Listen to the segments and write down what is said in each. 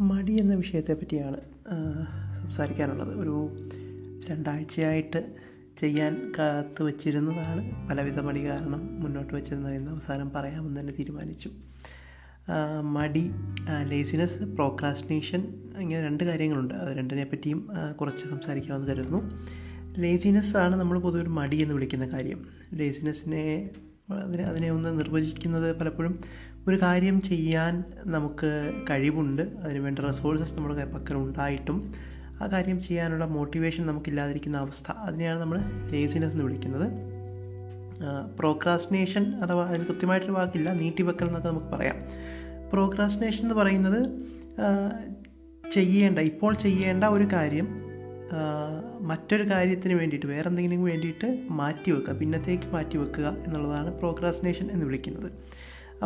മടി എന്ന വിഷയത്തെ പറ്റിയാണ് സംസാരിക്കാനുള്ളത്. ഒരു രണ്ടാഴ്ചയായിട്ട് ചെയ്യാൻ കാത്തു വച്ചിരുന്നതാണ്. പലവിധ മടി കാരണം മുന്നോട്ട് വെച്ചിരുന്ന എന്ന് അവസാനം പറയാമെന്ന് തന്നെ തീരുമാനിച്ചു. മടി ലേസിനെസ് പ്രോക്രാസ്റ്റിനേഷൻ ഇങ്ങനെ രണ്ട് കാര്യങ്ങളുണ്ട്. അത് രണ്ടിനെ പറ്റിയും കുറച്ച് സംസാരിക്കാമെന്ന് കരുതുന്നു. ലേസിനെസ് ആണ് നമ്മൾ പൊതുവെ മടി എന്ന് വിളിക്കുന്ന കാര്യം. ലേസിനെസ്സിനെ അതിനെ അതിനെ ഒന്ന് നിർവചിക്കുന്നത് പലപ്പോഴും ഒരു കാര്യം ചെയ്യാൻ നമുക്ക് കഴിവുണ്ട്. അതിന് വേണ്ട റിസോഴ്സസ് നമ്മുടെ പക്കൽ ഉണ്ടായിട്ടും. ആ കാര്യം ചെയ്യാനുള്ള മോട്ടിവേഷൻ നമുക്കില്ലാതിരിക്കുന്ന അവസ്ഥ. അതിനെയാണ് നമ്മൾ ലേസിനെസ് എന്ന് വിളിക്കുന്നത്. പ്രോക്രാസ്റ്റിനേഷൻ അഥവാ അതിന് കൃത്യമായിട്ടൊരു വാക്കില്ല നീട്ടിവെക്കൽ എന്നൊക്കെ നമുക്ക് പറയാം. പ്രോക്രാസ്റ്റിനേഷൻ എന്ന് പറയുന്നത് ചെയ്യേണ്ട ഇപ്പോൾ ചെയ്യേണ്ട ഒരു കാര്യം മറ്റൊരു കാര്യത്തിന് വേണ്ടിയിട്ട് വേറെ എന്തെങ്കിലും വേണ്ടിയിട്ട് മാറ്റി വെക്കുക പിന്നത്തേക്ക് മാറ്റി വെക്കുക എന്നുള്ളതാണ് പ്രോക്രാസ്റ്റിനേഷൻ എന്ന് വിളിക്കുന്നത്.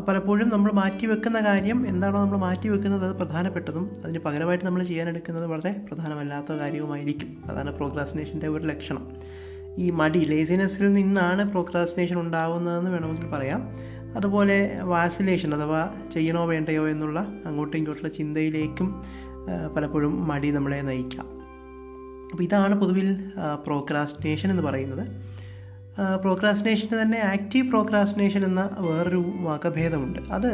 പലപ്പോഴും നമ്മൾ മാറ്റി വെക്കുന്ന കാര്യം എന്താണോ നമ്മൾ മാറ്റി വെക്കുന്നത് അത് പ്രധാനപ്പെട്ടതും അതിന് പകരമായിട്ട് നമ്മൾ ചെയ്യാനെടുക്കുന്നത് വളരെ പ്രധാനമല്ലാത്ത കാര്യവുമായിരിക്കും. അതാണ് പ്രോഗ്രാസിനേഷന്റെ ഒരു ലക്ഷണം. ഈ മടി ലേസിനെസ്സിൽ നിന്നാണ് പ്രോക്രാസ്റ്റിനേഷൻ ഉണ്ടാകുന്നതെന്ന് വേണമെങ്കിൽ പറയാം. അതുപോലെ വാസിലേഷൻ അഥവാ ചെയ്യണോ വേണ്ടയോ എന്നുള്ള അങ്ങോട്ടും ഇങ്ങോട്ടുള്ള ചിന്തയിലേക്കും പലപ്പോഴും മടി നമ്മളെ നയിക്കാം. അപ്പോൾ ഇതാണ് പൊതുവിൽ പ്രോക്രാസ്റ്റിനേഷൻ എന്ന് പറയുന്നത്. പ്രോക്രാസ്റ്റിനേഷന് തന്നെ ആക്റ്റീവ് പ്രോക്രാസ്റ്റിനേഷൻ എന്ന വേറൊരു വാക്കഭേദമുണ്ട്. അത്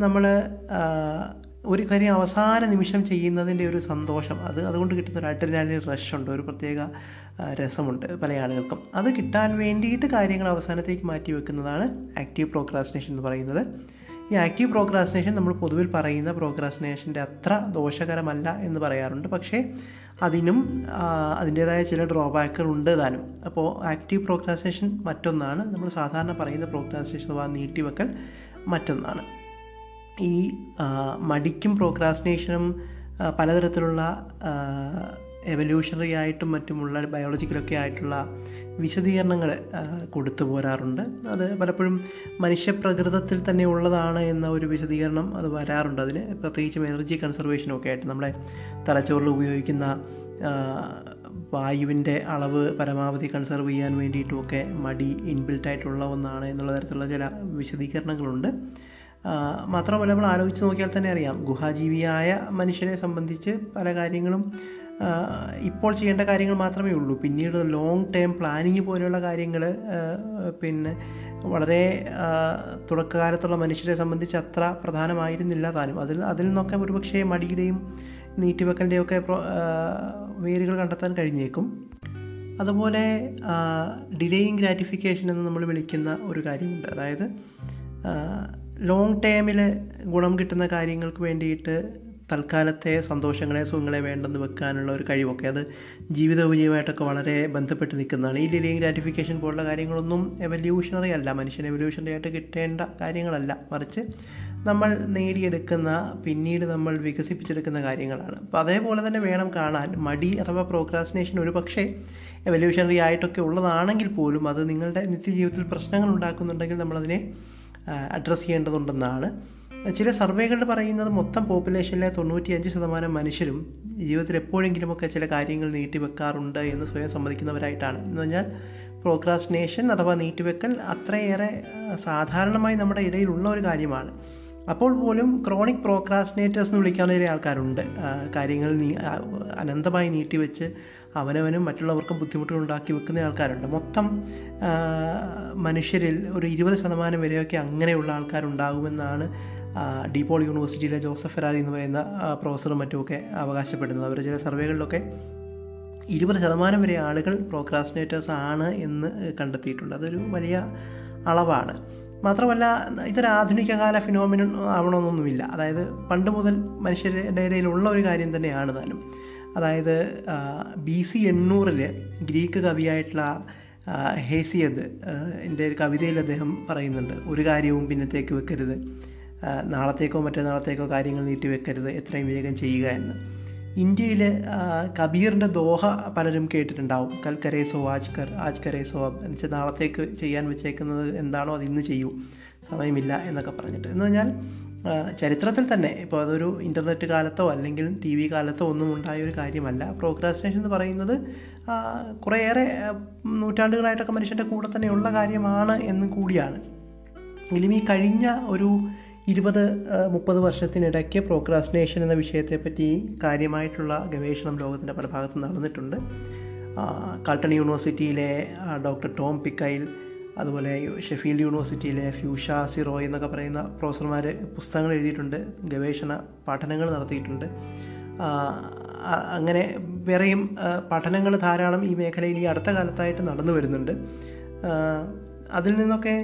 നമ്മൾ ഒരു കാര്യം അവസാന നിമിഷം ചെയ്യുന്നതിന്റെ ഒരു സന്തോഷം. അത് അതുകൊണ്ട് കിട്ടുന്ന ഒരു അഡ്രിനാലിൻ റഷ് ഉണ്ട്. ഒരു പ്രത്യേക രസമുണ്ട് പല ആളുകൾക്കും. അത് കിട്ടാൻ വേണ്ടിയിട്ട് കാര്യങ്ങൾ അവസാനത്തേക്ക് മാറ്റി വെക്കുന്നതാണ് ആക്റ്റീവ് പ്രോക്രാസ്റ്റിനേഷൻ എന്ന് പറയുന്നത്. ഈ ആക്റ്റീവ് പ്രോക്രാസ്റ്റിനേഷൻ നമ്മൾ പൊതുവിൽ പറയുന്ന പ്രോക്രാസ്റ്റിനേഷന്റെ അത്ര ദോഷകരമല്ല എന്ന് പറയാറുണ്ട്. പക്ഷേ അതിനും അതിന്റേതായ ചില ഡ്രോബാക്കുകൾ ഉണ്ട് താനും. അപ്പോൾ ആക്റ്റീവ് പ്രോക്രാസേഷൻ മറ്റൊന്നാണ്. നമ്മൾ സാധാരണ പറയുന്ന പ്രോക്രാസേഷൻ അഥവാ നീട്ടിവെക്കൽ മറ്റൊന്നാണ്. ഈ മടിക്കും പ്രോക്രാസിനേഷനും പലതരത്തിലുള്ള എവല്യൂഷണറി ആയിട്ടും മറ്റുമുള്ള ബയോളജിക്കലൊക്കെ ആയിട്ടുള്ള വിശദീകരണങ്ങൾ കൊടുത്തു പോരാറുണ്ട്. അത് പലപ്പോഴും മനുഷ്യപ്രകൃതത്തിൽ തന്നെ ഉള്ളതാണ് എന്ന ഒരു വിശദീകരണം അത് വരാറുണ്ട്. അതിന് പ്രത്യേകിച്ചും എനർജി കൺസർവേഷനും ഒക്കെ ആയിട്ട് നമ്മുടെ തലച്ചോറിൽ ഉപയോഗിക്കുന്ന വായുവിന്റെ അളവ് പരമാവധി കൺസർവ് ചെയ്യാൻ വേണ്ടിയിട്ടുമൊക്കെ മടി ഇൻബിൽട്ടായിട്ടുള്ള ഒന്നാണ് എന്നുള്ള തരത്തിലുള്ള ചില വിശദീകരണങ്ങളുണ്ട്. മാത്രമല്ല നമ്മൾ ആലോചിച്ച് നോക്കിയാൽ തന്നെ അറിയാം. ഗുഹാജീവിയായ മനുഷ്യനെ സംബന്ധിച്ച് പല കാര്യങ്ങളും ഇപ്പോൾ ചെയ്യേണ്ട കാര്യങ്ങൾ മാത്രമേ ഉള്ളൂ. പിന്നീട് ലോങ് ടേം പ്ലാനിങ് പോലെയുള്ള കാര്യങ്ങൾ പിന്നെ വളരെ തുടക്കകാലത്തുള്ള മനുഷ്യരെ സംബന്ധിച്ച് അത്ര പ്രധാനമായിരുന്നില്ല താനും. അതിൽ അതിൽ നിന്നൊക്കെ ഒരുപക്ഷെ മടിയുടെയും നീട്ടിവെക്കലിന്റെയും ഒക്കെ വേരുകൾ കണ്ടെത്താൻ കഴിഞ്ഞേക്കും. അതുപോലെ ഡിലേയിങ് ഗ്രാറ്റിഫിക്കേഷൻ എന്ന് നമ്മൾ വിളിക്കുന്ന ഒരു കാര്യമുണ്ട്. അതായത് ലോങ് ടേമിൽ ഗുണം കിട്ടുന്ന കാര്യങ്ങൾക്ക് വേണ്ടിയിട്ട് തൽക്കാലത്തെ സന്തോഷങ്ങളെ സുഖങ്ങളെ വേണ്ടെന്ന് വെക്കാനുള്ള ഒരു കഴിവൊക്കെ അത് ജീവിതോപജീവമായിട്ടൊക്കെ വളരെ ബന്ധപ്പെട്ട് നിൽക്കുന്നതാണ്. ഈ ഡിലേയിങ് ഗ്രാറ്റിഫിക്കേഷൻ പോലുള്ള കാര്യങ്ങളൊന്നും എവല്യൂഷണറി അല്ല. മനുഷ്യൻ എവല്യൂഷണറി ആയിട്ട് കിട്ടേണ്ട കാര്യങ്ങളല്ല. മറിച്ച് നമ്മൾ നേടിയെടുക്കുന്ന പിന്നീട് നമ്മൾ വികസിപ്പിച്ചെടുക്കുന്ന കാര്യങ്ങളാണ്. അപ്പോൾ അതേപോലെ തന്നെ വേണം കാണാൻ. മടി അഥവാ പ്രോക്രാസ്റ്റിനേഷൻ ഒരു പക്ഷേ എവല്യൂഷണറി ആയിട്ടൊക്കെ ഉള്ളതാണെങ്കിൽ പോലും അത് നിങ്ങളുടെ നിത്യജീവിതത്തിൽ പ്രശ്നങ്ങൾ ഉണ്ടാക്കുന്നുണ്ടെങ്കിൽ നമ്മളതിനെ അഡ്രസ്സ് ചെയ്യേണ്ടതുണ്ടെന്നാണ്. ചില സർവേകൾ പറയുന്നത് മൊത്തം പോപ്പുലേഷനിലെ തൊണ്ണൂറ്റിയഞ്ച് ശതമാനം മനുഷ്യരും ജീവിതത്തിൽ എപ്പോഴെങ്കിലുമൊക്കെ ചില കാര്യങ്ങൾ നീട്ടിവെക്കാറുണ്ട് എന്ന് സ്വയം സമ്മതിക്കുന്നവരായിട്ടാണ്. എന്ന് പറഞ്ഞാൽ പ്രോക്രാസ്റ്റിനേഷൻ അഥവാ നീട്ടിവെക്കൽ അത്രയേറെ സാധാരണമായി നമ്മുടെ ഇടയിലുള്ള ഒരു കാര്യമാണ്. അപ്പോൾ പോലും ക്രോണിക് പ്രോക്രാസ്റ്റിനേറ്റേഴ്സ് എന്ന് വിളിക്കാവുന്ന ചില ആൾക്കാരുണ്ട്. കാര്യങ്ങൾ നീ അനന്തമായി നീട്ടിവെച്ച് അവനവനും മറ്റുള്ളവർക്കും ബുദ്ധിമുട്ടുകൾ ഉണ്ടാക്കി വെക്കുന്ന ആൾക്കാരുണ്ട്. മൊത്തം മനുഷ്യരിൽ ഒരു ഇരുപത് ശതമാനം വരെയൊക്കെ അങ്ങനെയുള്ള ആൾക്കാരുണ്ടാകുമെന്നാണ് ഡീപോൾ യൂണിവേഴ്സിറ്റിയിലെ ജോസഫ് ഫെറാരി എന്ന് പറയുന്ന പ്രൊഫസറും മറ്റുമൊക്കെ അവകാശപ്പെടുന്നത്. അവർ ചില സർവേകളിലൊക്കെ ഇരുപത് ശതമാനം വരെ ആളുകൾ പ്രോക്രാസ്റ്റിനേറ്റേഴ്സ് ആണ് എന്ന് കണ്ടെത്തിയിട്ടുണ്ട്. അതൊരു വലിയ അളവാണ്. മാത്രമല്ല ഇതൊരു ആധുനിക കാല ഫിനോമിനൻ ആവണമെന്നൊന്നുമില്ല. അതായത് പണ്ട് മുതൽ മനുഷ്യരുടെ ഇടയിലുള്ള ഒരു കാര്യം തന്നെയാണ് താനും. അതായത് ബി സി എണ്ണൂറിൽ ഗ്രീക്ക് കവിയായിട്ടുള്ള ഹേസിയത് എന്റെ കവിതയിൽ അദ്ദേഹം പറയുന്നുണ്ട് ഒരു കാര്യവും പിന്നത്തേക്ക് വെക്കരുത്. നാളത്തേക്കോ മറ്റന്നാളത്തേക്കോ കാര്യങ്ങൾ നീട്ടിവെക്കരുത് എത്രയും വേഗം ചെയ്യുക എന്ന്. ഇന്ത്യയിലെ കബീറിന്റെ ദോഹ പലരും കേട്ടിട്ടുണ്ടാവും. കൽ കരേസോ ആജ് കർ ആജ് കരേസോ എന്ന് വെച്ചാൽ നാളത്തേക്ക് ചെയ്യാൻ വെച്ചേക്കുന്നത് എന്താണോ അത് ഇന്ന് ചെയ്യൂ. സമയമില്ല എന്നൊക്കെ പറഞ്ഞിട്ട്. എന്ന് പറഞ്ഞാൽ ചരിത്രത്തിൽ തന്നെ ഇപ്പോൾ അതൊരു ഇന്റർനെറ്റ് കാലത്തോ അല്ലെങ്കിൽ ടി വി കാലത്തോ ഒന്നും ഉണ്ടായ ഒരു കാര്യമല്ല. പ്രോക്രാസ്റ്റിനേഷൻ എന്ന് പറയുന്നത് കുറേയേറെ നൂറ്റാണ്ടുകളായിട്ടൊക്കെ മനുഷ്യന്റെ കൂടെ തന്നെയുള്ള കാര്യമാണ് എന്നും കൂടിയാണ്. എങ്കിലും ഈ കഴിഞ്ഞ ഒരു ഇരുപത് മുപ്പത് വർഷത്തിനിടയ്ക്ക് പ്രോക്രാസ്റ്റിനേഷൻ എന്ന വിഷയത്തെപ്പറ്റി കാര്യമായിട്ടുള്ള ഗവേഷണം ലോകത്തിന്റെ പല ഭാഗത്തും നടന്നിട്ടുണ്ട് കാൾട്ടൺ യൂണിവേഴ്സിറ്റിയിലെ ഡോക്ടർ ടോം പിക്കൈൽ അതുപോലെ ഷെഫീൽഡ് യൂണിവേഴ്സിറ്റിയിലെ ഫ്യൂഷ സിറോയ് എന്നൊക്കെ പറയുന്ന പ്രൊഫസർമാർ പുസ്തകങ്ങൾ എഴുതിയിട്ടുണ്ട് ഗവേഷണ പഠനങ്ങൾ നടത്തിയിട്ടുണ്ട്. അങ്ങനെ വേറെയും പഠനങ്ങൾ ധാരാളം ഈ മേഖലയിൽ ഈ അടുത്ത കാലത്തായിട്ട് നടന്നു വരുന്നുണ്ട്. അതിൽ നിന്നൊക്കെ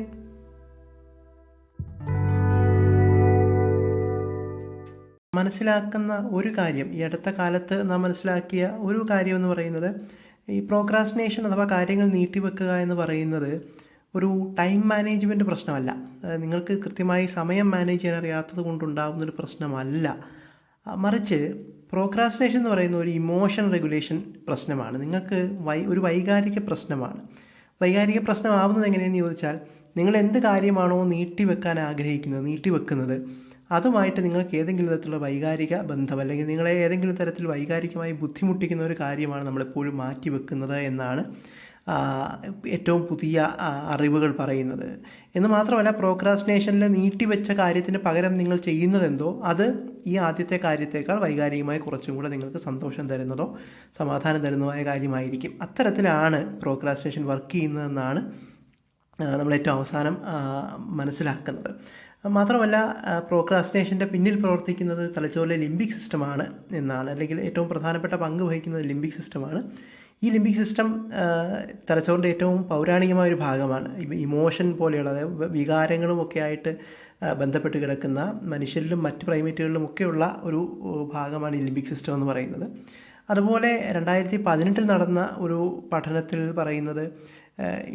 മനസ്സിലാക്കുന്ന ഒരു കാര്യം ഈ അടുത്ത കാലത്ത് നാം മനസ്സിലാക്കിയ ഒരു കാര്യം എന്ന് പറയുന്നത് ഈ പ്രോക്രാസ്റ്റിനേഷൻ അഥവാ കാര്യങ്ങൾ നീട്ടിവെക്കുക എന്ന് പറയുന്നത് ഒരു ടൈം മാനേജ്മെന്റ് പ്രശ്നമല്ല. നിങ്ങൾക്ക് കൃത്യമായി സമയം മാനേജ് ചെയ്യാൻ അറിയാത്തത് കൊണ്ടുണ്ടാകുന്ന ഒരു പ്രശ്നമല്ല. മറിച്ച് പ്രോക്രാസ്റ്റിനേഷൻ എന്ന് പറയുന്ന ഒരു ഇമോഷൻ റെഗുലേഷൻ പ്രശ്നമാണ്. നിങ്ങൾക്ക് വൈ ഒരു വൈകാരിക പ്രശ്നമാണ്. വൈകാരിക പ്രശ്നമാവുന്നത് എങ്ങനെയെന്ന് ചോദിച്ചാൽ നിങ്ങൾ എന്ത് കാര്യമാണോ നീട്ടിവെക്കാൻ ആഗ്രഹിക്കുന്നത് നീട്ടിവെക്കുന്നത് അതുമായിട്ട് നിങ്ങൾക്ക് ഏതെങ്കിലും തരത്തിലുള്ള വൈകാരിക ബന്ധം അല്ലെങ്കിൽ നിങ്ങളെ ഏതെങ്കിലും തരത്തിൽ വൈകാരികമായി ബുദ്ധിമുട്ടിക്കുന്ന ഒരു കാര്യമാണ് നമ്മളെപ്പോഴും മാറ്റിവെക്കുന്നത് എന്നാണ് ഏറ്റവും പുതിയ അറിവുകൾ പറയുന്നത്. എന്ന് മാത്രമല്ല പ്രോക്രാസ്റ്റിനേഷനിൽ നീട്ടിവെച്ച കാര്യത്തിന് പകരം നിങ്ങൾ ചെയ്യുന്നതെന്തോ അത് ഈ ആദ്യത്തെ കാര്യത്തേക്കാൾ വൈകാരികമായി കുറച്ചും കൂടെ നിങ്ങൾക്ക് സന്തോഷം തരുന്നതോ സമാധാനം തരുന്നതോ കാര്യമായിരിക്കും. അത്തരത്തിലാണ് പ്രോക്രാസ്റ്റിനേഷൻ വർക്ക് ചെയ്യുന്നതെന്നാണ് നമ്മൾ ഏറ്റവും അവസാനം മനസ്സിലാക്കുന്നത്. മാത്രമല്ല പ്രോക്രാസ്റ്റിനേഷന്റെ പിന്നിൽ പ്രവർത്തിക്കുന്നത് തലച്ചോറിലെ ലിംബിക് സിസ്റ്റമാണ് എന്നാണ് അല്ലെങ്കിൽ ഏറ്റവും പ്രധാനപ്പെട്ട പങ്ക് വഹിക്കുന്നത് ലിംബിക് സിസ്റ്റമാണ് ഈ ലിംബിക് സിസ്റ്റം തലച്ചോറിന്റെ ഏറ്റവും പൗരാണികമായ ഒരു ഭാഗമാണ്. ഇമോഷൻ പോലെയുള്ള അതായത് വികാരങ്ങളും ഒക്കെ ആയിട്ട് ബന്ധപ്പെട്ട് കിടക്കുന്ന മനുഷ്യരിലും മറ്റ് പ്രൈമേറ്റുകളിലും ഒക്കെയുള്ള ഒരു ഭാഗമാണ് ഈ ലിംബിക് സിസ്റ്റം എന്ന് പറയുന്നത്. അതുപോലെ രണ്ടായിരത്തി പതിനെട്ടിൽ നടന്ന ഒരു പഠനത്തിൽ പറയുന്നത്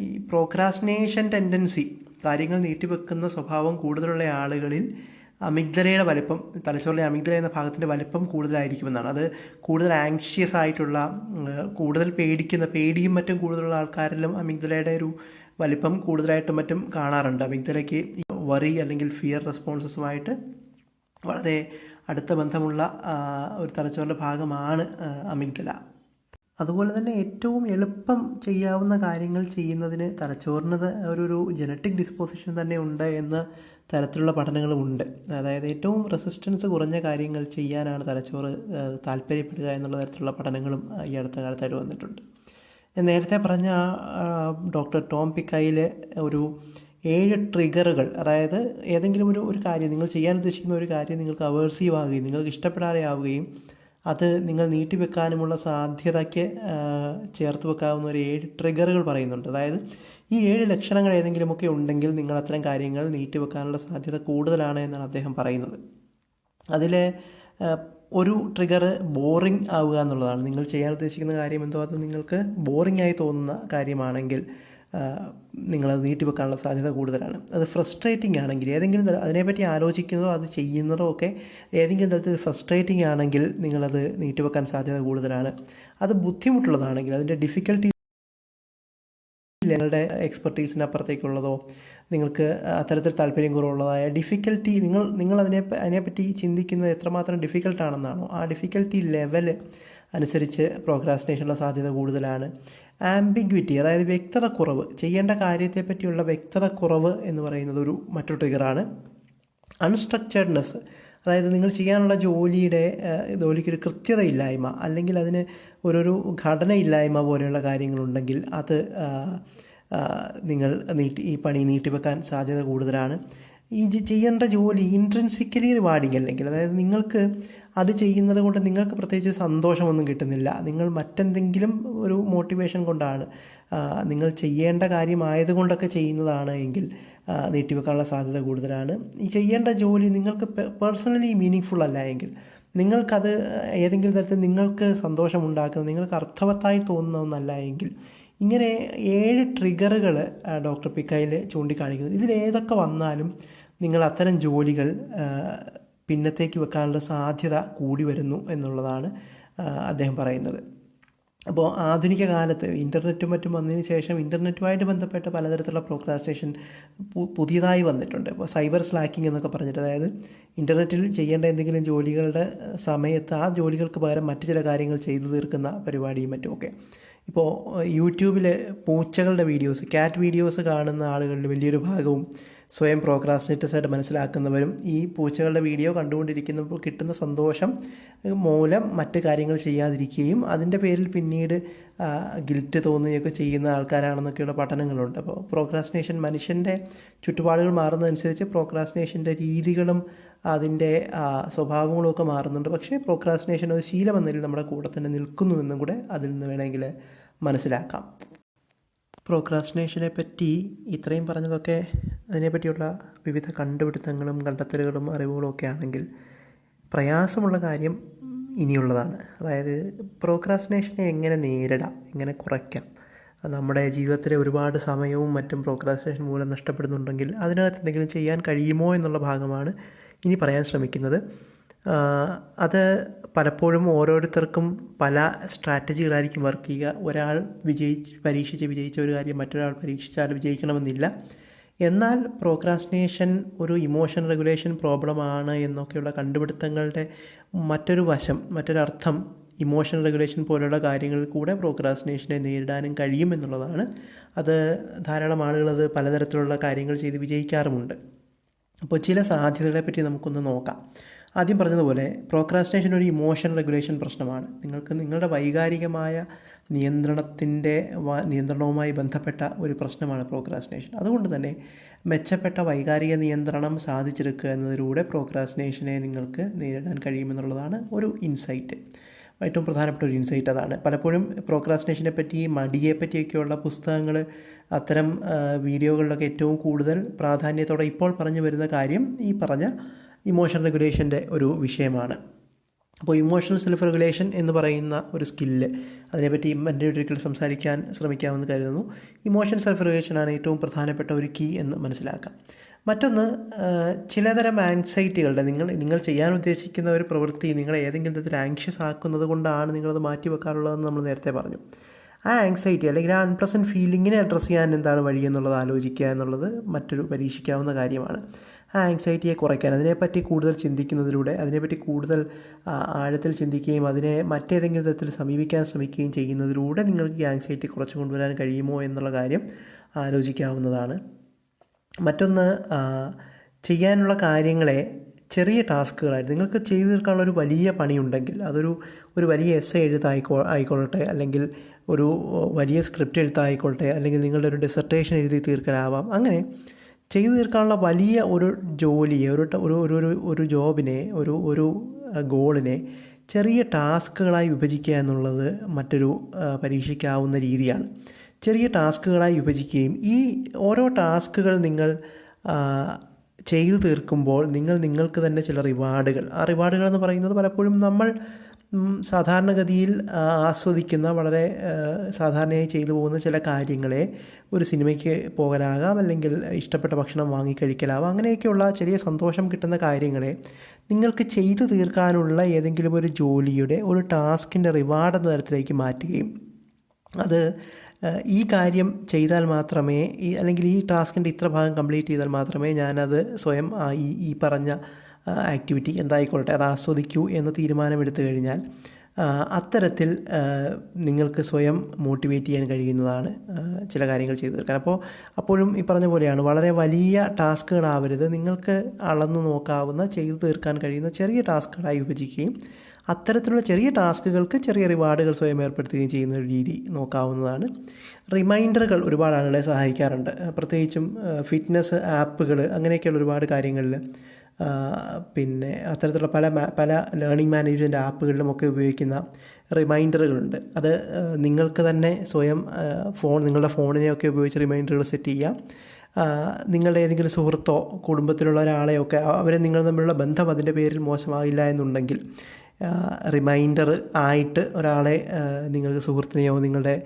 ഈ പ്രോക്രാസ്റ്റിനേഷൻ ടെൻഡൻസി കാര്യങ്ങൾ നീട്ടിവെക്കുന്ന സ്വഭാവം കൂടുതലുള്ള ആളുകളിൽ അമിഗ്ദലയുടെ വലിപ്പം തലച്ചോറിലെ അമിഗ്ദല എന്ന ഭാഗത്തിന്റെ വലിപ്പം കൂടുതലായിരിക്കുമെന്നാണ്. അത് കൂടുതൽ ആങ്ഷ്യസ് ആയിട്ടുള്ള കൂടുതൽ പേടിക്കുന്ന പേടിയും മറ്റും കൂടുതലുള്ള ആൾക്കാരിലും അമിഗ്ദലയുടെ ഒരു വലിപ്പം കൂടുതലായിട്ടും മറ്റും കാണാറുണ്ട്. അമിഗ്ദലയ്ക്ക് വറി അല്ലെങ്കിൽ ഫിയർ റെസ്പോൺസസുമായിട്ട് വളരെ അടുത്ത ബന്ധമുള്ള ഒരു തലച്ചോറിന്റെ ഭാഗമാണ് അമിഗ്ദല. അതുപോലെ തന്നെ ഏറ്റവും എളുപ്പം ചെയ്യാവുന്ന കാര്യങ്ങൾ ചെയ്യുന്നതിന് തലച്ചോറിന് ഒരു ജനറ്റിക് ഡിസ്പോസിഷൻ തന്നെ ഉണ്ട് എന്ന തരത്തിലുള്ള പഠനങ്ങളുമുണ്ട് അതായത് ഏറ്റവും റെസിസ്റ്റൻസ് കുറഞ്ഞ കാര്യങ്ങൾ ചെയ്യാനാണ് തലച്ചോറ് താല്പര്യപ്പെടുക എന്നുള്ള തരത്തിലുള്ള പഠനങ്ങളും ഈ അടുത്ത കാലത്തായിട്ട് വന്നിട്ടുണ്ട്. ഞാൻ നേരത്തെ പറഞ്ഞ ഡോക്ടർ ടോം പിക്കയിലെ ഒരു ഏഴ് ട്രിഗറുകൾ അതായത് ഏതെങ്കിലും ഒരു ഒരു കാര്യം നിങ്ങൾ ചെയ്യാൻ ഉദ്ദേശിക്കുന്ന ഒരു കാര്യം നിങ്ങൾക്ക് അവേഴ്സീവ് ആവുകയും നിങ്ങൾക്ക് ഇഷ്ടപ്പെടാതെ ആവുകയും അത് നിങ്ങൾ നീട്ടിവെക്കാനുമുള്ള സാധ്യതയ്ക്ക് ചേർത്ത് വെക്കാവുന്ന ഒരു ഏഴ് ട്രിഗറുകൾ പറയുന്നുണ്ട്. അതായത് ഈ ഏഴ് ലക്ഷണങ്ങൾ ഏതെങ്കിലുമൊക്കെ ഉണ്ടെങ്കിൽ നിങ്ങൾ അത്തരം കാര്യങ്ങൾ നീട്ടിവെക്കാനുള്ള സാധ്യത കൂടുതലാണ് എന്നാണ് അദ്ദേഹം പറയുന്നത്. അതിലെ ഒരു ട്രിഗർ ബോറിംഗ് ആവുക എന്നുള്ളതാണ്. നിങ്ങൾ ചെയ്യാൻ ഉദ്ദേശിക്കുന്ന കാര്യം എന്തോ? അത് നിങ്ങൾക്ക് ബോറിംഗ് ആയി തോന്നുന്ന കാര്യമാണെങ്കിൽ നിങ്ങളത് നീട്ടിവെക്കാനുള്ള സാധ്യത കൂടുതലാണ്. അത് ഫ്രസ്ട്രേറ്റിംഗ് ആണെങ്കിൽ ഏതെങ്കിലും തര- അതിനെപ്പറ്റി ആലോചിക്കുന്നതോ അത് ചെയ്യുന്നതോ ഒക്കെ ഏതെങ്കിലും തരത്തിൽ ഫ്രസ്ട്രേറ്റിംഗ് ആണെങ്കിൽ നിങ്ങളത് നീട്ടിവെക്കാൻ സാധ്യത കൂടുതലാണ്. അത് ബുദ്ധിമുട്ടുള്ളതാണെങ്കിൽ അതിന്റെ ഡിഫിക്കൽട്ടി നിങ്ങളുടെ എക്സ്പെർട്ടീസിനപ്പുറത്തേക്കുള്ളതോ നിങ്ങൾക്ക് അത്തരത്തിൽ താല്പര്യം കുറവുള്ളതായ ഡിഫിക്കൽറ്റി നിങ്ങൾ നിങ്ങൾ അതിനെ അതിനെപ്പറ്റി ചിന്തിക്കുന്നത് എത്രമാത്രം ഡിഫിക്കൽട്ടാണെന്നാണോ ആ ഡിഫിക്കൽറ്റി ലെവൽ അനുസരിച്ച് പ്രോഗ്രാസിനേഷനുള്ള സാധ്യത കൂടുതലാണ്. ആംബിഗ്വിറ്റി അതായത് വ്യക്തത കുറവ് ചെയ്യേണ്ട കാര്യത്തെപ്പറ്റിയുള്ള വ്യക്തത കുറവ് എന്ന് പറയുന്നത് ഒരു മറ്റൊരു ട്രിഗറാണ് അൺസ്ട്രക്ചേർഡ്നെസ് അതായത് നിങ്ങൾ ചെയ്യാനുള്ള ജോലിയുടെ ജോലിക്കൊരു കൃത്യതയില്ലായ്മ അല്ലെങ്കിൽ അതിന് ഓരോരു ഘടനയില്ലായ്മ പോലെയുള്ള കാര്യങ്ങളുണ്ടെങ്കിൽ അത് നിങ്ങൾ നീട്ടി ഈ പണി നീട്ടിവെക്കാൻ സാധ്യത കൂടുതലാണ്. ഈ ചെയ്യേണ്ട ജോലി ഇൻട്രൻസിക്കലി റിവാർഡിങ് അല്ലെങ്കിൽ അതായത് നിങ്ങൾക്ക് അത് ചെയ്യുന്നത് കൊണ്ട് നിങ്ങൾക്ക് പ്രത്യേകിച്ച് സന്തോഷമൊന്നും കിട്ടുന്നില്ല. നിങ്ങൾ മറ്റെന്തെങ്കിലും ഒരു മോട്ടിവേഷൻ കൊണ്ടാണ് നിങ്ങൾ ചെയ്യേണ്ട കാര്യമായതുകൊണ്ടൊക്കെ ചെയ്യുന്നതാണ് എങ്കിൽ നീട്ടിവെക്കാനുള്ള സാധ്യത കൂടുതലാണ്. ഈ ചെയ്യേണ്ട ജോലി നിങ്ങൾക്ക് പേഴ്സണലി മീനിങ് ഫുൾ അല്ല എങ്കിൽ നിങ്ങൾക്കത് ഏതെങ്കിലും തരത്തിൽ നിങ്ങൾക്ക് സന്തോഷമുണ്ടാക്കുന്ന നിങ്ങൾക്ക് അർത്ഥവത്തായി തോന്നുന്ന ഒന്നല്ല എങ്കിൽ ഇങ്ങനെ ഏഴ് ട്രിഗറുകൾ ഡോക്ടർ പിക്കയിൽ ചൂണ്ടിക്കാണിക്കുന്നു. ഇതിലേതൊക്കെ വന്നാലും നിങ്ങൾ അത്തരം ജോലികൾ പിന്നത്തേക്ക് വെക്കാനുള്ള സാധ്യത കൂടി വരുന്നു എന്നുള്ളതാണ് അദ്ദേഹം പറയുന്നത്. അപ്പോൾ ആധുനിക കാലത്ത് ഇന്റർനെറ്റും മറ്റും വന്നതിന് ശേഷം ഇന്റർനെറ്റുമായിട്ട് ബന്ധപ്പെട്ട പലതരത്തിലുള്ള പ്രോക്രാസ്റ്റേഷൻ പുതിയതായി വന്നിട്ടുണ്ട്. ഇപ്പോൾ സൈബർ സ്ലാക്കിംഗ് എന്നൊക്കെ പറഞ്ഞിട്ട് അതായത് ഇന്റർനെറ്റിൽ ചെയ്യേണ്ട എന്തെങ്കിലും ജോലികളുടെ സമയത്ത് ആ ജോലികൾക്ക് പകരം മറ്റു ചില കാര്യങ്ങൾ ചെയ്തു തീർക്കുന്ന പരിപാടിയും മറ്റുമൊക്കെ. ഇപ്പോൾ യൂട്യൂബിലെ പൂച്ചകളുടെ വീഡിയോസ് ക്യാറ്റ് വീഡിയോസ് കാണുന്ന ആളുകളിൽ വലിയൊരു ഭാഗവും സ്വയം പ്രോക്രാസ്റ്റിനേറ്റേഴ്സ് ആയിട്ട് മനസ്സിലാക്കുന്നവരും ഈ പൂച്ചകളുടെ വീഡിയോ കണ്ടുകൊണ്ടിരിക്കുന്നപ്പോൾ കിട്ടുന്ന സന്തോഷം മൂലം മറ്റ് കാര്യങ്ങൾ ചെയ്യാതിരിക്കുകയും അതിന്റെ പേരിൽ പിന്നീട് ഗിൽറ്റ് തോന്നുകയൊക്കെ ചെയ്യുന്ന ആൾക്കാരാണെന്നൊക്കെയുള്ള പഠനങ്ങളുണ്ട്. അപ്പോൾ പ്രോക്രാസ്റ്റിനേഷൻ മനുഷ്യന്റെ ചുറ്റുപാടുകൾ മാറുന്നതനുസരിച്ച് പ്രോക്രാസ്റ്റിനേഷന്റെ രീതികളും അതിന്റെ സ്വഭാവങ്ങളും ഒക്കെ മാറുന്നുണ്ട്. പക്ഷേ പ്രോക്രാസ്റ്റിനേഷൻ ഒരു ശീലം എന്നതിൽ നമ്മുടെ കൂടെ തന്നെ നിൽക്കുന്നുവെന്നും കൂടെ അതിൽ നിന്ന് വേണമെങ്കിൽ മനസ്സിലാക്കാം. പ്രോക്രാസ്റ്റിനേഷനെ പറ്റി ഇത്രയും പറഞ്ഞതൊക്കെ അതിനെപ്പറ്റിയുള്ള വിവിധ കണ്ടുപിടുത്തങ്ങളും കണ്ടെത്തലുകളും അറിവുകളും ഒക്കെ ആണെങ്കിൽ പ്രയാസമുള്ള കാര്യം ഇനിയുള്ളതാണ്. അതായത് പ്രോക്രാസ്റ്റിനേഷനെ എങ്ങനെ നേരിടാം? എങ്ങനെ കുറയ്ക്കാം? നമ്മുടെ ജീവിതത്തിലെ ഒരുപാട് സമയവും മറ്റും പ്രോക്രാസ്റ്റിനേഷൻ മൂലം നഷ്ടപ്പെടുന്നുണ്ടെങ്കിൽ അതിനകത്ത് എന്തെങ്കിലും ചെയ്യാൻ കഴിയുമോ എന്നുള്ള ഭാഗമാണ് ഇനി പറയാൻ ശ്രമിക്കുന്നത്. അത് പലപ്പോഴും ഓരോരുത്തർക്കും പല സ്ട്രാറ്റജികളായിരിക്കും വർക്ക് ചെയ്യുക. ഒരാൾ വിജയിച്ച് പരീക്ഷിച്ച് വിജയിച്ച ഒരു കാര്യം മറ്റൊരാൾ പരീക്ഷിച്ചാൽ വിജയിക്കണമെന്നില്ല. എന്നാൽ പ്രോക്രാസ്റ്റിനേഷൻ ഒരു ഇമോഷൻ റെഗുലേഷൻ പ്രോബ്ലമാണ് എന്നൊക്കെയുള്ള കണ്ടുപിടുത്തങ്ങളുടെ മറ്റൊരു വശം മറ്റൊരർത്ഥം ഇമോഷൻ റെഗുലേഷൻ പോലുള്ള കാര്യങ്ങളിൽ കൂടെ പ്രോക്രാസ്റ്റിനേഷനെ നേരിടാനും കഴിയുമെന്നുള്ളതാണ് അത് ധാരാളം ആളുകൾ അത് പലതരത്തിലുള്ള കാര്യങ്ങൾ ചെയ്ത് വിജയിക്കാറുമുണ്ട്. അപ്പോൾ ചില സാധ്യതകളെപ്പറ്റി നമുക്കൊന്ന് നോക്കാം. ആദ്യം പറഞ്ഞതുപോലെ പ്രോക്രാസ്റ്റിനേഷൻ ഒരു ഇമോഷൻ റെഗുലേഷൻ പ്രശ്നമാണ്. നിങ്ങൾക്ക് നിങ്ങളുടെ വൈകാരികമായ നിയന്ത്രണത്തിന്റെ നിയന്ത്രണവുമായി ബന്ധപ്പെട്ട ഒരു പ്രശ്നമാണ് പ്രോക്രാസ്റ്റിനേഷൻ അതുകൊണ്ട് തന്നെ മെച്ചപ്പെട്ട വൈകാരിക നിയന്ത്രണം സാധിച്ചെടുക്കുക എന്നതിലൂടെ പ്രോക്രാസ്റ്റിനേഷനെ നിങ്ങൾക്ക് നേരിടാൻ കഴിയുമെന്നുള്ളതാണ് ഒരു ഇൻസൈറ്റ് ഏറ്റവും പ്രധാനപ്പെട്ട ഒരു ഇൻസൈറ്റ് അതാണ്. പലപ്പോഴും പ്രോക്രാസ്റ്റിനേഷനെ പറ്റി മടിയെ പറ്റിയൊക്കെയുള്ള പുസ്തകങ്ങൾ അത്തരം വീഡിയോകളിലൊക്കെ ഏറ്റവും കൂടുതൽ പ്രാധാന്യത്തോടെ ഇപ്പോൾ പറഞ്ഞു വരുന്ന കാര്യം ഈ പറഞ്ഞ ഇമോഷൻ റെഗുലേഷന്റെ ഒരു വിഷയമാണ്. അപ്പോൾ ഇമോഷണൽ സെൽഫ് റെഗുലേഷൻ എന്ന് പറയുന്ന ഒരു സ്കില്ല് അതിനെപ്പറ്റി എന്റെ ഒരിക്കൽ സംസാരിക്കാൻ ശ്രമിക്കാമെന്ന് കരുതുന്നു. ഇമോഷൻ സെൽഫ് റെഗുലേഷനാണ് ഏറ്റവും പ്രധാനപ്പെട്ട ഒരു കീ എന്ന് മനസ്സിലാക്കാം. മറ്റൊന്ന് ചിലതരം ആൻസൈറ്റികളുടെ നിങ്ങൾ നിങ്ങൾ ചെയ്യാൻ ഉദ്ദേശിക്കുന്ന ഒരു പ്രവൃത്തി നിങ്ങളെ ഏതെങ്കിലും തരത്തിൽ ആങ്ഷ്യസ് ആക്കുന്നത് കൊണ്ടാണ് നിങ്ങളത് മാറ്റി വെക്കാറുള്ളതെന്ന് നമ്മൾ നേരത്തെ പറഞ്ഞു. ആ ആങ്സൈറ്റി അല്ലെങ്കിൽ ആ അൺപ്രസന്റ് ഫീലിങ്ങിനെ അഡ്രസ്സ് ചെയ്യാൻ എന്താണ് വഴി എന്നുള്ളത് ആലോചിക്കുക എന്നുള്ളത് മറ്റൊരു പരീക്ഷിക്കാവുന്ന കാര്യമാണ്. ആങ്സൈറ്റിയെ കുറയ്ക്കാൻ അതിനെപ്പറ്റി കൂടുതൽ ചിന്തിക്കുന്നതിലൂടെ അതിനെപ്പറ്റി കൂടുതൽ ആഴത്തിൽ ചിന്തിക്കുകയും അതിനെ മറ്റേതെങ്കിലും തരത്തിൽ സമീപിക്കാൻ ശ്രമിക്കുകയും ചെയ്യുന്നതിലൂടെ നിങ്ങൾക്ക് ഈ ആങ്സൈറ്റി കുറച്ച് കൊണ്ടുവരാൻ കഴിയുമോ എന്നുള്ള കാര്യം ആലോചിക്കാവുന്നതാണ്. മറ്റൊന്ന് ചെയ്യാനുള്ള കാര്യങ്ങളെ ചെറിയ ടാസ്കുകളായിട്ട് നിങ്ങൾക്ക് ചെയ്തു തീർക്കാനുള്ള ഒരു വലിയ പണിയുണ്ടെങ്കിൽ അതൊരു ഒരു വലിയ എസ് എഴുത്തായിക്കോ ആയിക്കൊള്ളട്ടെ അല്ലെങ്കിൽ ഒരു വലിയ സ്ക്രിപ്റ്റ് എഴുത്തായിക്കൊള്ളട്ടെ അല്ലെങ്കിൽ നിങ്ങളുടെ ഒരു ഡിസർട്ടേഷൻ എഴുതി തീർക്കലാവാം അങ്ങനെ ചെയ്തു തീർക്കാനുള്ള വലിയ ഒരു ജോലിയെ ഒരു ഒരു ഒരു ഒരു ജോബിനെ ഒരു ഒരു ഗോളിനെ ചെറിയ ടാസ്കുകളായി വിഭജിക്കുക എന്നുള്ളത് മറ്റൊരു പരീക്ഷിക്കാവുന്ന രീതിയാണ്. ചെറിയ ടാസ്കുകളായി വിഭജിക്കുകയും ഈ ഓരോ ടാസ്കുകൾ നിങ്ങൾ ചെയ്തു തീർക്കുമ്പോൾ നിങ്ങൾ നിങ്ങൾക്ക് തന്നെ ചില റിവാർഡുകൾ. ആ റിവാർഡുകൾ എന്ന് പറയുന്നത് പലപ്പോഴും നമ്മൾ സാധാരണഗതിയിൽ ആസ്വദിക്കുന്ന വളരെ സാധാരണയായി ചെയ്തു പോകുന്ന ചില കാര്യങ്ങളെ ഒരു സിനിമയ്ക്ക് പോകലാകാം അല്ലെങ്കിൽ ഇഷ്ടപ്പെട്ട ഭക്ഷണം വാങ്ങി വാങ്ങിക്കഴിക്കലാവാം അങ്ങനെയൊക്കെയുള്ള ചെറിയ സന്തോഷം കിട്ടുന്ന കാര്യങ്ങളെ നിങ്ങൾക്ക് ചെയ്തു തീർക്കാനുള്ള ഏതെങ്കിലും ഒരു ജോലിയുടെ ഒരു ടാസ്കിന്റെ റിവാർഡ് എന്ന തരത്തിലേക്ക് മാറ്റുകയും അത് ഈ കാര്യം ചെയ്താൽ മാത്രമേ ഈ അല്ലെങ്കിൽ ഈ ടാസ്കിന്റെ ഇത്ര ഭാഗം കംപ്ലീറ്റ് ചെയ്താൽ മാത്രമേ ഞാനത് സ്വയം ഈ ഈ പറഞ്ഞ ആക്ടിവിറ്റി എന്തായിക്കോട്ടെ അത് ആസ്വദിക്കൂ എന്ന് തീരുമാനമെടുത്തു കഴിഞ്ഞാൽ അത്തരത്തിൽ നിങ്ങൾക്ക് സ്വയം മോട്ടിവേറ്റ് ചെയ്യാൻ കഴിയുന്നതാണ് ചില കാര്യങ്ങൾ ചെയ്തു തീർക്കാൻ. അപ്പോൾ അപ്പോഴും ഈ പറഞ്ഞ പോലെയാണ് വളരെ വലിയ ടാസ്കുകളാവരുത്. നിങ്ങൾക്ക് അളന്നു നോക്കാവുന്ന ചെയ്തു തീർക്കാൻ കഴിയുന്ന ചെറിയ ടാസ്കുകളായി വിഭജിക്കുകയും അത്തരത്തിലുള്ള ചെറിയ ടാസ്കുകൾക്ക് ചെറിയ റിവാർഡുകൾ സ്വയം ഏർപ്പെടുത്തുകയും ചെയ്യുന്ന ഒരു രീതി നോക്കാവുന്നതാണ്. റിമൈൻഡറുകൾ ഒരുപാട് ആളുകളെ സഹായിക്കാറുണ്ട്. പ്രത്യേകിച്ചും ഫിറ്റ്നസ് ആപ്പുകൾ അങ്ങനെയൊക്കെയുള്ള ഒരുപാട് കാര്യങ്ങളിൽ പിന്നെ അത്തരത്തിലുള്ള പല പല ലേണിംഗ് മാനേജ്മെന്റ് ആപ്പുകളിലുമൊക്കെ ഉപയോഗിക്കുന്ന റിമൈൻഡറുകളുണ്ട്. അത് നിങ്ങൾക്ക് തന്നെ സ്വയം ഫോൺ നിങ്ങളുടെ ഫോണിനെയൊക്കെ ഉപയോഗിച്ച് റിമൈൻഡറുകൾ സെറ്റ് ചെയ്യാം. നിങ്ങളുടെ ഏതെങ്കിലും സുഹൃത്തോ കുടുംബത്തിലുള്ള ഒരാളെയൊക്കെ അവരെ നിങ്ങൾ തമ്മിലുള്ള ബന്ധം അതിന്റെ പേരിൽ മോശമാകില്ല എന്നുണ്ടെങ്കിൽ റിമൈൻഡർ ആയിട്ട് ഒരാളെ നിങ്ങൾക്ക് സുഹൃത്തിനെയോ നിങ്ങളുടെ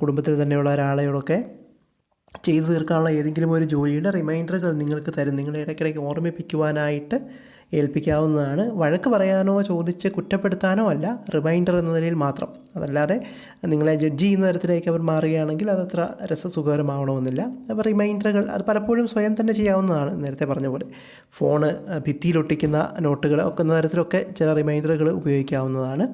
കുടുംബത്തിൽ തന്നെയുള്ള ഒരാളെയോടൊക്കെ ചെയ്തു തീർക്കാനുള്ള ഏതെങ്കിലും ഒരു ജോലിയുടെ റിമൈൻഡറുകൾ നിങ്ങൾക്ക് തരും. നിങ്ങളെ ഇടയ്ക്കിടയ്ക്ക് ഓർമ്മിപ്പിക്കുവാനായിട്ട് ഏൽപ്പിക്കാവുന്നതാണ്. വഴക്ക് പറയാനോ ചോദിച്ച് കുറ്റപ്പെടുത്താനോ അല്ല റിമൈൻഡർ എന്ന നിലയിൽ മാത്രം. അതല്ലാതെ നിങ്ങളെ ജഡ്ജ് ചെയ്യുന്ന തരത്തിലേക്ക് അവർ മാറുകയാണെങ്കിൽ അതത്ര രസസുഖകരമാവണമെന്നില്ല. അപ്പോൾ റിമൈൻഡറുകൾ അത് പലപ്പോഴും സ്വയം തന്നെ ചെയ്യാവുന്നതാണ് നേരത്തെ പറഞ്ഞ പോലെ. ഫോണ് ഭിത്തിയിലൊട്ടിക്കുന്ന നോട്ടുകൾ ഒക്കെ തരത്തിലൊക്കെ ചില റിമൈൻഡറുകൾ ഉപയോഗിക്കാവുന്നതാണ്.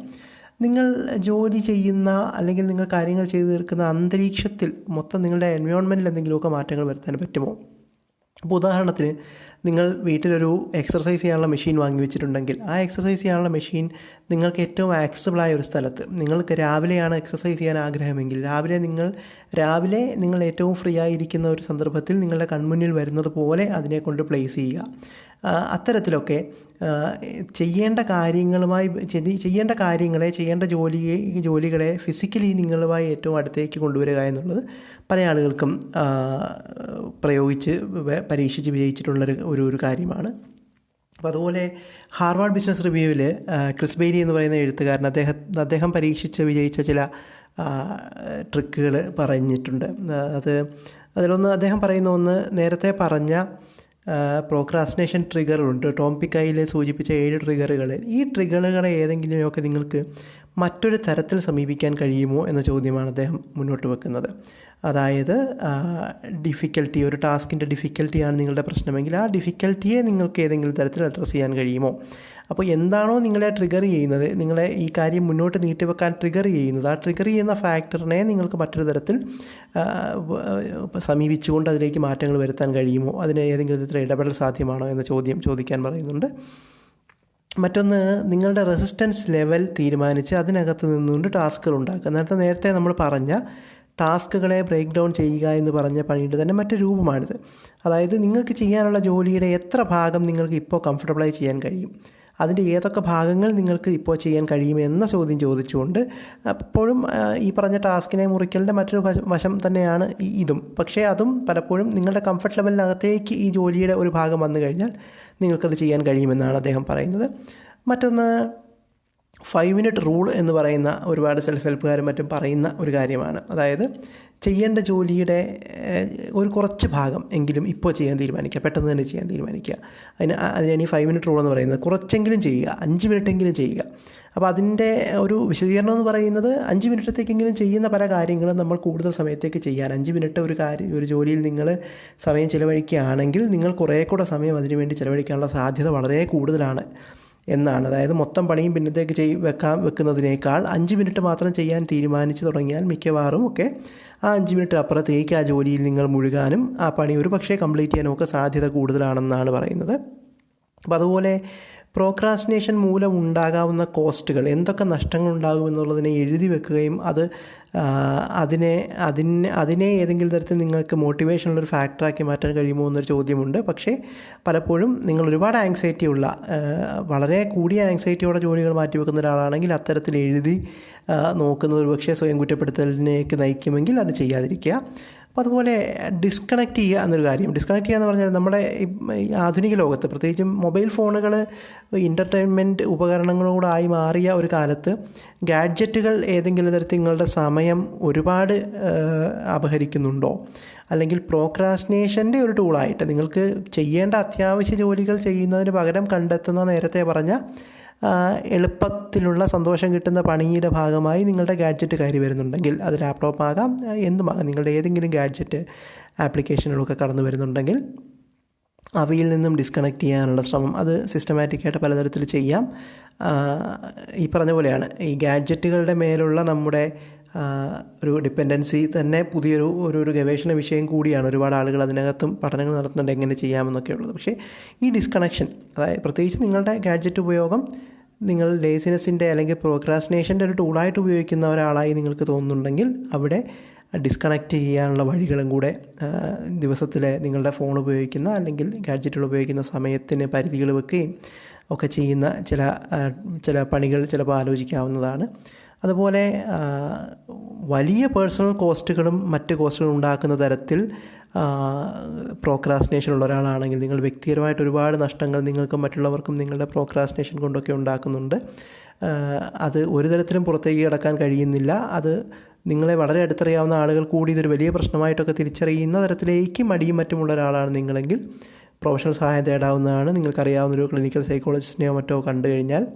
നിങ്ങൾ ജോലി ചെയ്യുന്ന അല്ലെങ്കിൽ നിങ്ങൾ കാര്യങ്ങൾ ചെയ്തു തീർക്കുന്ന അന്തരീക്ഷത്തിൽ മൊത്തം നിങ്ങളുടെ എൻവയോൺമെന്റിൽ എന്തെങ്കിലുമൊക്കെ മാറ്റങ്ങൾ വരുത്താൻ പറ്റുമോ? അപ്പോൾ ഉദാഹരണത്തിന് നിങ്ങൾ വീട്ടിലൊരു എക്സർസൈസ് ചെയ്യാനുള്ള മെഷീൻ വാങ്ങി വെച്ചിട്ടുണ്ടെങ്കിൽ ആ എക്സർസൈസ് ചെയ്യാനുള്ള മെഷീൻ നിങ്ങൾക്ക് ഏറ്റവും ആക്സസിബിൾ ആയ ഒരു സ്ഥലത്ത് നിങ്ങൾക്ക് രാവിലെയാണ് എക്സർസൈസ് ചെയ്യാൻ ആഗ്രഹമെങ്കിൽ രാവിലെ നിങ്ങൾ രാവിലെ നിങ്ങൾ ഏറ്റവും ഫ്രീ ആയിരിക്കുന്ന ഒരു സന്ദർഭത്തിൽ നിങ്ങളുടെ കൺമുന്നിൽ വരുന്നത് പോലെ അതിനെ കൊണ്ട് പ്ലേസ് ചെയ്യുക. അത്തരത്തിലൊക്കെ ചെയ്യേണ്ട കാര്യങ്ങളുമായി ചെയ്യേണ്ട കാര്യങ്ങളെ ചെയ്യേണ്ട ജോലിയെ ജോലികളെ ഫിസിക്കലി നിങ്ങളുമായി ഏറ്റവും അടുത്തേക്ക് കൊണ്ടുവരിക എന്നുള്ളത് പല ആളുകൾക്കും പ്രയോഗിച്ച് പരീക്ഷിച്ച് വിജയിച്ചിട്ടുള്ളൊരു ഒരു ഒരു കാര്യമാണ്. അപ്പോൾ അതുപോലെ ഹാർവാർഡ് ബിസിനസ് റിവ്യൂവിൽ ക്രിസ് ബെയ്ലി എന്ന് പറയുന്ന എഴുത്തുകാരൻ അദ്ദേഹം അദ്ദേഹം പരീക്ഷിച്ച് വിജയിച്ച ചില ട്രിക്കുകൾ പറഞ്ഞിട്ടുണ്ട്. അത് അതിലൊന്ന് അദ്ദേഹം പറയുന്ന ഒന്ന് നേരത്തെ പറഞ്ഞ പ്രോക്രാസ്റ്റിനേഷൻ ട്രിഗറുണ്ട് ടോംപിക്കായിൽ സൂചിപ്പിച്ച ഏഴ് ട്രിഗറുകൾ ഈ ട്രിഗറുകളെ ഏതെങ്കിലുമൊക്കെ നിങ്ങൾക്ക് മറ്റൊരു തരത്തിൽ സമീപിക്കാൻ കഴിയുമോ എന്ന ചോദ്യമാണ് അദ്ദേഹം മുന്നോട്ട് വെക്കുന്നത്. അതായത് ഡിഫിക്കൽറ്റി ഒരു ടാസ്കിന്റെ ഡിഫിക്കൽട്ടിയാണ് നിങ്ങളുടെ പ്രശ്നമെങ്കിൽ ആ ഡിഫിക്കൽറ്റിയെ നിങ്ങൾക്ക് ഏതെങ്കിലും തരത്തിൽ അഡ്രസ്സ് ചെയ്യാൻ കഴിയുമോ? അപ്പോൾ എന്താണോ നിങ്ങളെ ട്രിഗർ ചെയ്യുന്നത് നിങ്ങളെ ഈ കാര്യം മുന്നോട്ട് നീട്ടിവെക്കാൻ ട്രിഗർ ചെയ്യുന്നത് ആ ട്രിഗർ ചെയ്യുന്ന ഫാക്ടറിനെ നിങ്ങൾക്ക് മറ്റൊരു തരത്തിൽ സമീപിച്ചുകൊണ്ട് അതിലേക്ക് മാറ്റങ്ങൾ വരുത്താൻ കഴിയുമോ? അതിന് ഏതെങ്കിലും തരത്തിൽ ഇടപെടൽ സാധ്യമാണോ എന്ന ചോദ്യം ചോദിക്കാൻ പറയുന്നുണ്ട്. മറ്റൊന്ന് നിങ്ങളുടെ റെസിസ്റ്റൻസ് ലെവൽ തീരുമാനിച്ച് അതിനകത്ത് നിന്നുകൊണ്ട് ടാസ്കുകൾ ഉണ്ടാക്കുക. നേരത്തെ നേരത്തെ നമ്മൾ പറഞ്ഞ ടാസ്കുകളെ ബ്രേക്ക് ഡൗൺ ചെയ്യുക എന്ന് പറഞ്ഞ പണിയുടെ തന്നെ മറ്റു രൂപമാണിത്. അതായത് നിങ്ങൾക്ക് ചെയ്യാനുള്ള ജോലിയുടെ എത്ര ഭാഗം നിങ്ങൾക്ക് ഇപ്പോൾ കംഫർട്ടബിളായി ചെയ്യാൻ കഴിയും? അതിന്റെ ഏതൊക്കെ ഭാഗങ്ങൾ നിങ്ങൾക്ക് ഇപ്പോൾ ചെയ്യാൻ കഴിയുമെന്ന ചോദ്യം ചോദിച്ചുകൊണ്ട് അപ്പോഴും ഈ പറഞ്ഞ ടാസ്കിനെ മുറിക്കലിന്റെ മറ്റൊരു വശം- തന്നെയാണ് ഇതും. പക്ഷേ അതും പലപ്പോഴും നിങ്ങളുടെ കംഫർട്ട് ലെവലിനകത്തേക്ക് ഈ ജോലിയുടെ ഒരു ഭാഗം വന്നു കഴിഞ്ഞാൽ നിങ്ങൾക്കത് ചെയ്യാൻ കഴിയുമെന്നാണ് അദ്ദേഹം പറയുന്നത്. മറ്റൊന്ന് ഫൈവ് മിനിറ്റ് റൂൾ എന്ന് പറയുന്ന ഒരുപാട് സെൽഫ് ഹെൽപ്പുകാരും മറ്റും പറയുന്ന ഒരു കാര്യമാണ്. അതായത് ചെയ്യേണ്ട ജോലിയുടെ ഒരു കുറച്ച് ഭാഗം എങ്കിലും ഇപ്പോൾ ചെയ്യാൻ തീരുമാനിക്കുക പെട്ടെന്ന് തന്നെ ചെയ്യാൻ തീരുമാനിക്കുക. അതിന് അതിനാണ് ഈ ഫൈവ് മിനിറ്റ് റൂൾ എന്ന് പറയുന്നത് കുറച്ചെങ്കിലും ചെയ്യുക അഞ്ച് മിനിറ്റ് എങ്കിലും ചെയ്യുക. അപ്പോൾ അതിന്റെ ഒരു വിശദീകരണം എന്ന് പറയുന്നത് അഞ്ച് മിനിറ്റത്തേക്കെങ്കിലും ചെയ്യുന്ന പല കാര്യങ്ങളും നമ്മൾ കൂടുതൽ സമയത്തേക്ക് ചെയ്യാൻ അഞ്ച് മിനിറ്റ് ഒരു കാര്യം ഒരു ജോലിയിൽ നിങ്ങൾ സമയം ചിലവഴിക്കുകയാണെങ്കിൽ നിങ്ങൾ കുറേ കൂടെ സമയം അതിനുവേണ്ടി ചിലവഴിക്കാനുള്ള സാധ്യത വളരെ കൂടുതലാണ്. എന്നാണ്. അതായത് മൊത്തം പണിയും പിന്നത്തേക്ക് ചെയ് വെക്കാൻ വെക്കുന്നതിനേക്കാൾ അഞ്ച് മിനിറ്റ് മാത്രം ചെയ്യാൻ തീരുമാനിച്ചു തുടങ്ങിയാൽ മിക്കവാറും ഒക്കെ ആ അഞ്ച് മിനിറ്റ് അപ്പുറത്തേക്ക് ആ ജോലിയിൽ നിങ്ങൾ മുഴുകാനും ആ പണി ഒരു പക്ഷേ കംപ്ലീറ്റ് ചെയ്യാനും ഒക്കെ സാധ്യത കൂടുതലാണെന്നാണ് പറയുന്നത്. അപ്പോൾ അതുപോലെ പ്രോക്രാസ്റ്റിനേഷൻ മൂലം ഉണ്ടാകാവുന്ന കോസ്റ്റുകൾ എന്തൊക്കെ നഷ്ടങ്ങൾ ഉണ്ടാകും എന്നുള്ളതിനെ എഴുതി വെക്കുകയും അത് അതിനെ അതിന് അതിനെ ഏതെങ്കിലും തരത്തിൽ നിങ്ങൾക്ക് മോട്ടിവേഷനുള്ള ഒരു ഫാക്ടറാക്കി മാറ്റാൻ കഴിയുമോ എന്നൊരു ചോദ്യമുണ്ട്. പക്ഷേ പലപ്പോഴും നിങ്ങൾ ഒരുപാട് ആങ്സൈറ്റി ഉള്ള വളരെ കൂടിയ ആങ്സൈറ്റിയോടെ ജോലികൾ മാറ്റിവെക്കുന്ന ഒരാളാണെങ്കിൽ അത്തരത്തിൽ എഴുതി നോക്കുന്നത് ഒരുപക്ഷെ സ്വയം കുറ്റപ്പെടുത്തലിനേക്ക് നയിക്കുമെങ്കിൽ അത് ചെയ്യാതിരിക്കുക. അപ്പോൾ അതുപോലെ ഡിസ്കണക്ട് ചെയ്യുക എന്നൊരു കാര്യം. ഡിസ്കണക്ട് ചെയ്യുക എന്ന് പറഞ്ഞാൽ നമ്മുടെ ആധുനിക ലോകത്ത് പ്രത്യേകിച്ചും മൊബൈൽ ഫോണുകൾ എന്റർടൈൻമെന്റ് ഉപകരണങ്ങളോടായി മാറിയ ഒരു കാലത്ത് ഗാഡ്ജറ്റുകൾ ഏതെങ്കിലും തരത്തിൽ നിങ്ങളുടെ സമയം ഒരുപാട് അപഹരിക്കുന്നുണ്ടോ? അല്ലെങ്കിൽ പ്രോക്രാസ്റ്റിനേഷന്റെ ഒരു ടൂളായിട്ട് നിങ്ങൾക്ക് ചെയ്യേണ്ട അത്യാവശ്യ ജോലികൾ ചെയ്യുന്നതിന് പകരം കണ്ടെത്തുന്ന നേരത്തെ പറഞ്ഞ എളുപ്പത്തിലുള്ള സന്തോഷം കിട്ടുന്ന പണിയുടെ ഭാഗമായി നിങ്ങളുടെ ഗാഡ്ജറ്റ് കയറി വരുന്നുണ്ടെങ്കിൽ അത് ലാപ്ടോപ്പ് ആകാം എന്തുമാകാം. നിങ്ങളുടെ ഏതെങ്കിലും ഗാഡ്ജറ്റ് ആപ്ലിക്കേഷനുകളൊക്കെ കടന്നു വരുന്നുണ്ടെങ്കിൽ അവയിൽ നിന്നും ഡിസ്കണക്ട് ചെയ്യാനുള്ള ശ്രമം അത് സിസ്റ്റമാറ്റിക്കായിട്ട് പലതരത്തിൽ ചെയ്യാം. ഈ പറഞ്ഞ പോലെയാണ്. ഈ ഗാഡ്ജറ്റുകളുടെ മേലുള്ള നമ്മുടെ ഒരു ഡിപ്പെൻഡൻസി തന്നെ പുതിയൊരു ഒരു ഒരു ഗവേഷണ വിഷയം കൂടിയാണ്. ഒരുപാട് ആളുകൾ അതിനകത്തും പഠനങ്ങൾ നടത്തുന്നുണ്ട് എങ്ങനെ ചെയ്യാമെന്നൊക്കെ ഉള്ളത്. പക്ഷേ ഈ ഡിസ്കണക്ഷൻ അതായത് പ്രത്യേകിച്ച് നിങ്ങളുടെ ഗാഡ്ജറ്റ് ഉപയോഗം നിങ്ങൾ ലേസിനെസ്സിന്റെ അല്ലെങ്കിൽ പ്രോക്രാസിനേഷന്റെ ഒരു ടൂളായിട്ട് ഉപയോഗിക്കുന്ന ഒരാളായി നിങ്ങൾക്ക് തോന്നുന്നുണ്ടെങ്കിൽ അവിടെ ഡിസ്കണക്റ്റ് ചെയ്യാനുള്ള വഴികളും കൂടെ ദിവസത്തിലെ നിങ്ങളുടെ ഫോൺ ഉപയോഗിക്കുന്ന അല്ലെങ്കിൽ ഗാഡ്ജറ്റുകൾ ഉപയോഗിക്കുന്ന സമയത്തിന് പരിധികൾ വെക്കുകയും ഒക്കെ ചെയ്യുന്ന ചില ചില പണികൾ ചിലപ്പോൾ ആലോചിക്കാവുന്നതാണ്. അതുപോലെ വലിയ പേഴ്സണൽ കോസ്റ്റുകളും മറ്റ് കോസ്റ്റുകളും ഉണ്ടാക്കുന്ന തരത്തിൽ പ്രോക്രാസ്റ്റിനേഷൻ ഉള്ള ഒരാളാണെങ്കിൽ നിങ്ങൾ വ്യക്തിപരമായിട്ട് ഒരുപാട് നഷ്ടങ്ങൾ നിങ്ങൾക്കും മറ്റുള്ളവർക്കും നിങ്ങളുടെ പ്രോക്രാസ്റ്റിനേഷൻ കൊണ്ടൊക്കെ ഉണ്ടാക്കുന്നുണ്ട്. അത് ഒരു തരത്തിലും പുറത്തേക്ക് കിടക്കാൻ കഴിയുന്നില്ല. അത് നിങ്ങളെ വളരെ അടുത്തറിയാവുന്ന ആളുകൾ കൂടി ഇതൊരു വലിയ പ്രശ്നമായിട്ടൊക്കെ തിരിച്ചറിയുന്ന തരത്തിലേക്ക് മടിയും മറ്റുമുള്ള ഒരാളാണ് നിങ്ങളെങ്കിൽ പ്രൊഫഷണൽ സഹായം തേടാവുന്നതാണ്. നിങ്ങൾക്കറിയാവുന്ന ഒരു ക്ലിനിക്കൽ സൈക്കോളജിസ്റ്റിനെയോ മറ്റോ കണ്ടു കഴിഞ്ഞാൽ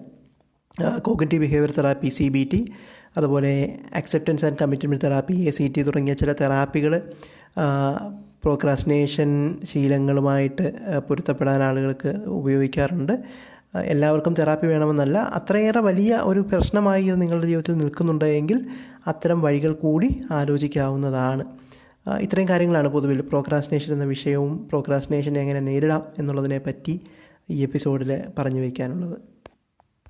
cognitive behaviour therapy C B T അതുപോലെ acceptance and commitment therapy A C T തുടങ്ങിയ ചില തെറാപ്പികൾ പ്രോക്രാസ്റ്റിനേഷൻ ശീലങ്ങളുമായിട്ട് പൊരുത്തപ്പെടാൻ ആളുകൾക്ക് ഉപയോഗിക്കാറുണ്ട്. എല്ലാവർക്കും തെറാപ്പി വേണമെന്നല്ല അത്രയേറെ വലിയ ഒരു പ്രശ്നമായി ഇത് നിങ്ങളുടെ ജീവിതത്തിൽ നിൽക്കുന്നുണ്ടെങ്കിൽ അത്തരം വഴികൾ കൂടി ആലോചിക്കാവുന്നതാണ്. ഇത്രയും കാര്യങ്ങളാണ് പൊതുവിൽ പ്രോക്രാസ്റ്റിനേഷൻ എന്ന വിഷയവും പ്രോക്രാസ്റ്റിനേഷനെ എങ്ങനെ നേരിടാം എന്നുള്ളതിനെ പറ്റി ഈ എപ്പിസോഡിൽ പറഞ്ഞു വയ്ക്കാനുള്ളത്